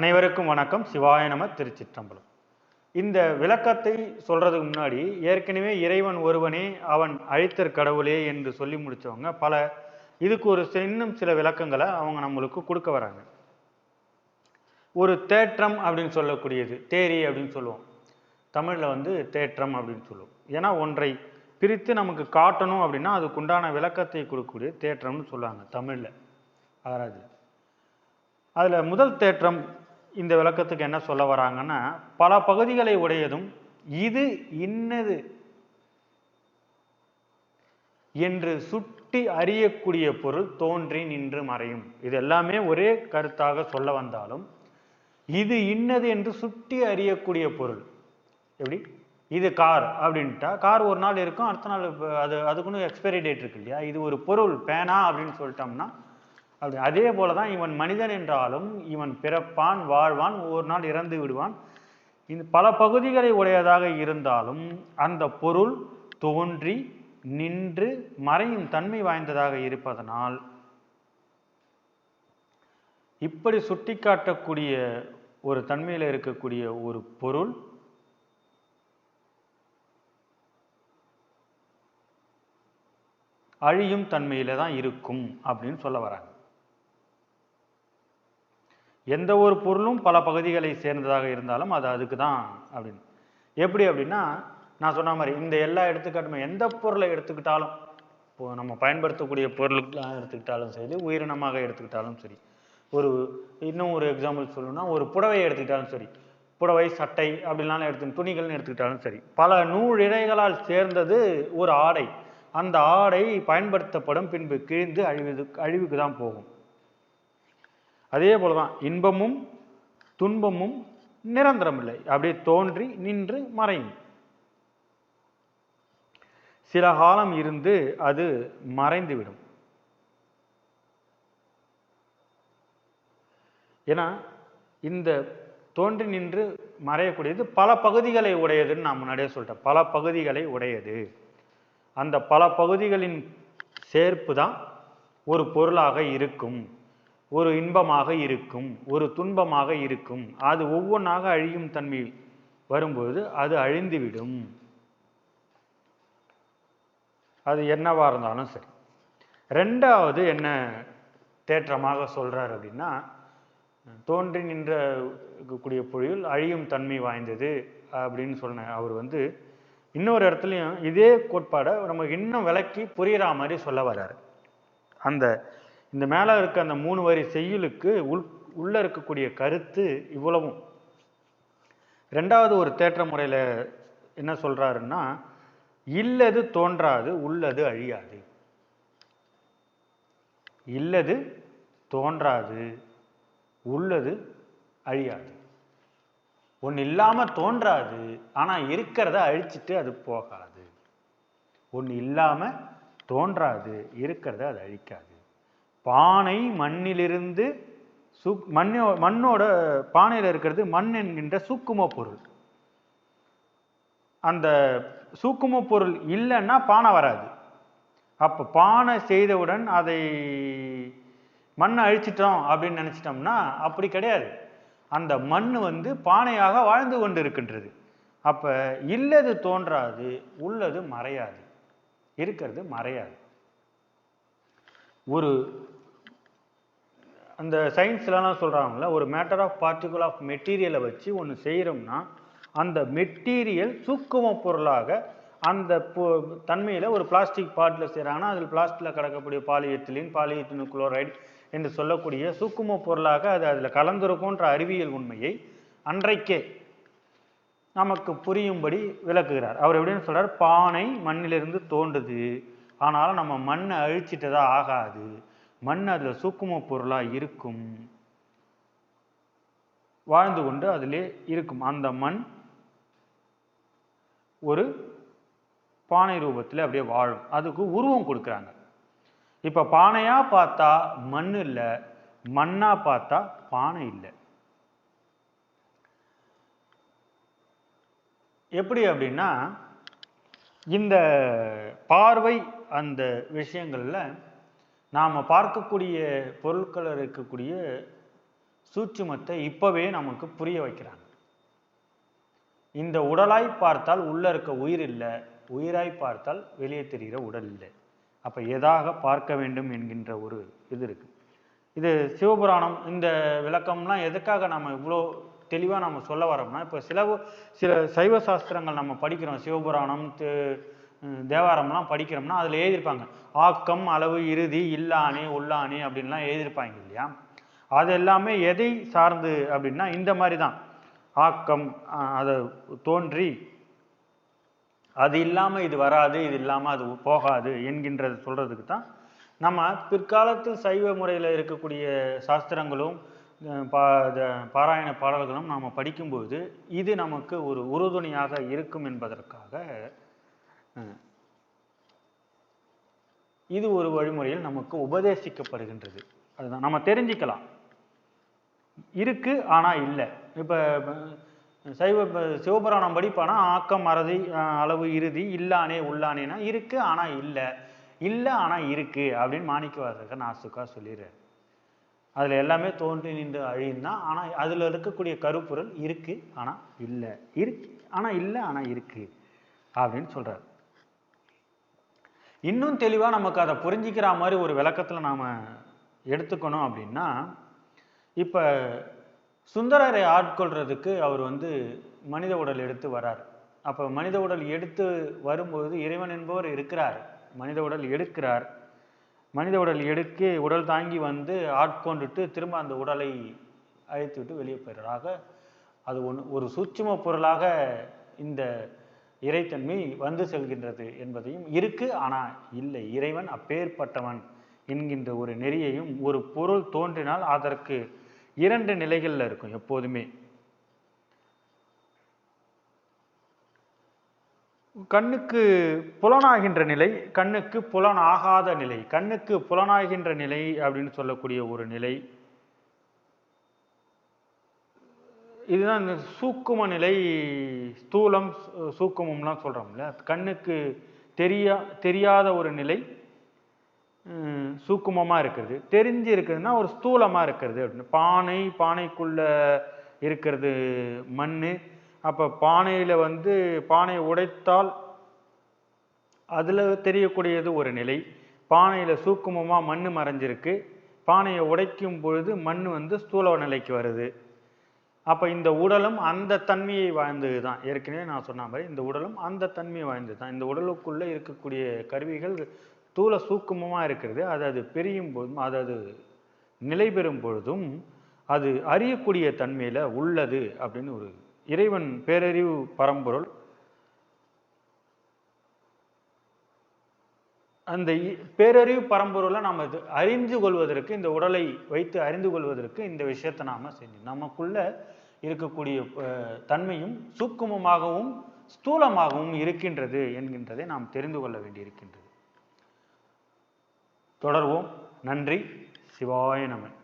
அனைவருக்கும் வணக்கம். சிவாய நம திருச்சிற்றம்பலம். இந்த விளக்கத்தை சொல்றதுக்கு முன்னாடி ஏற்கனவே இறைவன் ஒருவனே அவன் அழித்தர் கடவுளே என்று சொல்லி முடிச்சவங்க பல இதுக்கு ஒரு இன்னும் சில விளக்கங்களை அவங்க நம்மளுக்கு கொடுக்க வராங்க. ஒரு தேற்றம் அப்படின்னு சொல்லக்கூடியது தேரி அப்படின்னு சொல்லுவோம். தமிழில் வந்து தேற்றம் அப்படின்னு சொல்லுவோம். ஏன்னா ஒன்றை பிரித்து நமக்கு காட்டணும் அப்படின்னா அதுக்குண்டான விளக்கத்தை கொடுக்கக்கூடிய தேற்றம்னு சொல்லுவாங்க தமிழில் ஆறாவது அதில் முதல் தேற்றம் இந்த விளக்கத்துக்கு என்ன சொல்ல வராங்கன்னா பல பகுதிகளை உடையதும் இது இன்னது என்று சுட்டி அறியக்கூடிய பொருள் தோன்றி நின்று மறையும். இது எல்லாமே ஒரே கருத்தாக சொல்ல வந்தாலும் இது இன்னது என்று சுட்டி அறியக்கூடிய பொருள். எப்படி? இது கார் அப்படின்ட்டா கார் ஒரு நாள் இருக்கும் அடுத்த நாள் அது அதுக்குன்னு எக்ஸ்பைரி டேட் இருக்கு இல்லையா? இது ஒரு பொருள் பேனா அப்படின்னு சொல்லிட்டோம்னா அப்படி. அதே போல தான் இவன் மனிதன் என்றாலும் இவன் பிறப்பான் வாழ்வான் ஒரு நாள் இறந்து விடுவான். இந்த பல பகுதிகளை உடையதாக இருந்தாலும் அந்த பொருள் தோன்றி நின்று மறையும் தன்மை வாய்ந்ததாக இருப்பதனால் இப்படி சுட்டிக்காட்டக்கூடிய ஒரு தன்மையில் இருக்கக்கூடிய ஒரு பொருள் அழியும் தன்மையில தான் இருக்கும் அப்படின்னு சொல்ல வராங்க. எந்த ஒரு பொருளும் பல பகுதிகளை சேர்ந்ததாக இருந்தாலும் அது அதுக்கு தான் அப்படின்னு. எப்படி அப்படின்னா நான் சொன்ன மாதிரி இந்த எல்லா எடுத்துக்காட்டுமே எந்த பொருளை எடுத்துக்கிட்டாலும் இப்போ நம்ம பயன்படுத்தக்கூடிய பொருளுக்கெல்லாம் எடுத்துக்கிட்டாலும் சரி உயிரினமாக எடுத்துக்கிட்டாலும் சரி ஒரு இன்னும் ஒரு எக்ஸாம்பிள் சொல்லணும்னா ஒரு புடவையை எடுத்துக்கிட்டாலும் சரி புடவை சட்டை அப்படிலாம் எடுத்து துணிகள்னு எடுத்துக்கிட்டாலும் சரி பல நூல் இழைகளால் சேர்ந்தது ஒரு ஆடை. அந்த ஆடை பயன்படுத்தப்படும் பின்பு கிழிந்து அழிவு அழிவுக்கு தான் போகும். அதே போலதான் இன்பமும் துன்பமும் நிரந்தரம் இல்லை அப்படியே தோன்றி நின்று மறையும். சில காலம் இருந்து அது மறைந்துவிடும். ஏன்னா இந்த தோன்றி நின்று மறையக்கூடியது பல பகுதிகளை உடையதுன்னு நான் முன்னாடியே சொல்லிட்டேன். பல பகுதிகளை உடையது. அந்த பல பகுதிகளின் சேர்ப்பு தான் ஒரு பொருளாக இருக்கும். ஒரு இன்பமாக இருக்கும் ஒரு துன்பமாக இருக்கும். அது ஒவ்வொன்றாக அழியும் தன்மை வரும்போது அது அழிந்துவிடும். அது என்னவாக இருந்தாலும் சரி. ரெண்டாவது என்ன தேற்றமாக சொல்கிறார் அப்படின்னா தோன்றி நின்ற இருக்கக்கூடிய பொழில் அழியும் தன்மை வாய்ந்தது அப்படின்னு சொன்ன அவர் வந்து இன்னொரு இடத்துலையும் இதே கோட்பாடை நமக்கு இன்னும் விளக்கி புரிகிற மாதிரி சொல்ல வர்றாரு. அந்த இந்த மேலே இருக்க அந்த மூணு வரி செய்யுளுக்கு உள் உள்ளே இருக்கக்கூடிய கருத்து இவ்வளவும். ரெண்டாவது ஒரு தேற்ற முறையில் என்ன சொல்கிறாருன்னா இல்லது தோன்றாது உள்ளது அழியாது. இல்லது தோன்றாது உள்ளது அழியாது. ஒன்று இல்லாமல் தோன்றாது ஆனால் இருக்கிறத அழிச்சிட்டு அது போகாது. ஒன்று இல்லாமல் தோன்றாது இருக்கிறத அது அழிக்காது. பானை மண்ணிலிருந்து சு மண்ணோ மண்ணோட பானையில் இருக்கிறது மண் என்கின்ற சூக்கும பொருள். அந்த சூக்கும பொருள் இல்லைன்னா பானை வராது. அப்போ பானை செய்தவுடன் அதை மண்ணை அழிச்சிட்டோம் அப்படின்னு நினச்சிட்டோம்னா அப்படி கிடையாது. அந்த மண் வந்து பானையாக வாழ்ந்து கொண்டு இருக்கின்றது அப்போ இல்லது தோன்றாது உள்ளது மறையாது. இருக்கிறது மறையாது. ஒரு அந்த சயின்ஸ்லலாம் சொல்கிறாங்கள ஒரு மேட்டர் ஆஃப் பார்ட்டிகுல் ஆஃப் மெட்டீரியலை வச்சு ஒன்று செய்கிறோம்னா அந்த மெட்டீரியல் சூக்கும பொருளாக அந்த தன்மையில் ஒரு பிளாஸ்டிக் பாட்டில் செய்கிறாங்கன்னா அதில் பிளாஸ்டிக்கில் கிடக்கக்கூடிய பாலியத்திலின் பாலியத்தின் குளோரைடு என்று சொல்லக்கூடிய சூக்கும பொருளாக அது அதில் கலந்திருக்கும்ன்ற அறிவியல் உண்மையை அன்றைக்கே நமக்கு புரியும்படி விளக்குகிறார். அவர் எப்படின்னு சொல்கிறார் பானை மண்ணிலிருந்து தோன்றுது. ஆனாலும் நம்ம மண்ணை அழிச்சிட்டதா ஆகாது. மண் அதில் சூக்கும பொருளாக இருக்கும். வாழ்ந்து கொண்டு அதிலே இருக்கும். அந்த மண் ஒரு பானை ரூபத்தில் அப்படியே வாழும். அதுக்கு உருவம் கொடுக்குறாங்க. இப்போ பானையாக பார்த்தா மண் இல்லை மண்ணாக பார்த்தா பானை இல்லை. எப்படி அப்படின்னா இந்த பார்வை அந்த விஷயங்களில் நாம் பார்க்கக்கூடிய பொருட்களில் இருக்கக்கூடிய சூட்சுமத்தை இப்போவே நமக்கு புரிய வைக்கிறாங்க. இந்த உடலாய் பார்த்தால் உள்ளே இருக்க உயிர் இல்லை உயிராய் பார்த்தால் வெளியே தெரிகிற உடல் இல்லை. அப்போ எதாக பார்க்க வேண்டும் என்கின்ற ஒரு இது இருக்குது இது சிவபுராணம் இந்த விளக்கம்லாம் எதுக்காக நம்ம இவ்வளோ தெளிவாக நம்ம சொல்ல வரோம்னா இப்போ சில சில சைவ சாஸ்திரங்கள் நம்ம படிக்கிறோம். சிவபுராணம் தே- தேவாரம்லாம் படிக்கிறோம்னா அதில் எழுதியிருப்பாங்க. ஆக்கம் அளவு இறுதி இல்லானே உள்ளானே அப்படின்லாம் எழுதியிருப்பாங்க இல்லையா? அது எல்லாமே எதை சார்ந்து அப்படின்னா இந்த மாதிரி தான். ஆக்கம் அதை தோன்றி அது இல்லாமல் இது வராது இது இல்லாமல் அது போகாது என்கின்றது சொல்கிறதுக்கு தான் நம்ம பிற்காலத்தில் சைவ முறையில் இருக்கக்கூடிய சாஸ்திரங்களும் பா பாராயண பாடல்களும் நாம் படிக்கும்போது இது நமக்கு ஒரு உறுதுணையாக இருக்கும் என்பதற்காக இது ஒரு வழிமுறையில் நமக்கு உபதேசிக்கப்படுகின்றது. அதுதான். நம்ம தெரிஞ்சுக்கலாம். இருக்கு ஆனா இல்லை. இப்ப சைவ சிவபுராணம் படிப்பானா ஆக்கம் மறதி அளவு இறுதி இல்லானே உள்ளானேனா இருக்கு ஆனா இல்லை. இல்லை ஆனா இருக்கு அப்படின்னு மாணிக்கவாசகர் நாசுக்கா சொல்லிடுறாரு. அதுல எல்லாமே தோன்றி நின்று அழியுந்தான் ஆனா அதுல இருக்கக்கூடிய கருப்பொருள் இருக்கு ஆனா இல்லை. இருக்கு ஆனா இல்லை ஆனா இருக்கு அப்படின்னு சொல்றாரு. இன்னும் தெளிவாக நமக்கு அதை புரிஞ்சிக்கிற மாதிரி ஒரு விளக்கத்தில் நாம் எடுத்துக்கணும் அப்படின்னா இப்போ சுந்தரரை ஆட்கொள்றதுக்கு அவர் வந்து மனித உடல் எடுத்து வரார். அப்போ மனித உடல் எடுத்து வரும்போது இறைவன் என்பவர் இருக்கிறார். மனித உடல் எடுக்கிறார். மனித உடல் எடுக்க உடல் தாங்கி வந்து ஆட்கொண்டுட்டு திரும்ப அந்த உடலை அழைத்து விட்டு வெளியே போயிடுறாக அது ஒன்று ஒரு சூட்சும பொருளாக இந்த இறைத்தன்மை வந்து செல்கின்றது என்பதையும் இருக்கு ஆனா இல்லை. இறைவன் அப்பேற்பட்டவன் என்கின்ற ஒரு நெறியையும் ஒரு பொருள் தோன்றினால் அதற்கு இரண்டு நிலைகள்ல இருக்கும் எப்போதுமே. கண்ணுக்கு புலனாகின்ற நிலை கண்ணுக்கு புலனாகாத நிலை. கண்ணுக்கு புலனாகின்ற நிலை அப்படின்னு சொல்லக்கூடிய ஒரு நிலை இதுதான் இந்த சூக்கும நிலை ஸ்தூலம் சூக்குமம்லாம் சொல்கிறோம்ல கண்ணுக்கு தெரியா தெரியாத ஒரு நிலை சூக்குமமாக இருக்கிறது தெரிஞ்சு இருக்குதுன்னா ஒரு ஸ்தூலமாக இருக்கிறது அப்படின்னு. பானை பானைக்குள்ளே இருக்கிறது மண் அப்போ பானையில் வந்து பானையை உடைத்தால் அதில் தெரியக்கூடியது ஒரு நிலை. பானையில் சூக்குமமாக மண் மறைஞ்சிருக்கு. பானையை உடைக்கும் பொழுது மண் வந்து ஸ்தூல நிலைக்கு வருது. அப்போ இந்த உடலும் அந்த தன்மையை வாய்ந்தது தான் ஏற்கனவே நான் சொன்ன மாதிரி இந்த உடலும் அந்த தன்மையை வாய்ந்தது தான் இந்த உடலுக்குள்ளே இருக்கக்கூடிய கருவிகள் தூள சூக்குமமாக இருக்கிறது. அது அது பெரியும் போதும் அது அது நிலை பெறும் பொழுதும் அது அறியக்கூடிய தன்மையில் உள்ளது அப்படின்னு ஒரு இறைவன் பேரறிவு பரம்பொருள் அந்த இ- பேரறிவு பரம்பொருளை நாம் இது அறிந்து கொள்வதற்கு இந்த உடலை வைத்து அறிந்து கொள்வதற்கு இந்த விஷயத்தை நாம் செஞ்சோம் நமக்குள்ள இருக்கக்கூடிய தன்மையும் சூக்குமமாகவும் ஸ்தூலமாகவும் இருக்கின்றது என்கின்றதை நாம் தெரிந்து கொள்ள வேண்டியிருக்கின்றது. தொடர்வோம். நன்றி. சிவாய நமன்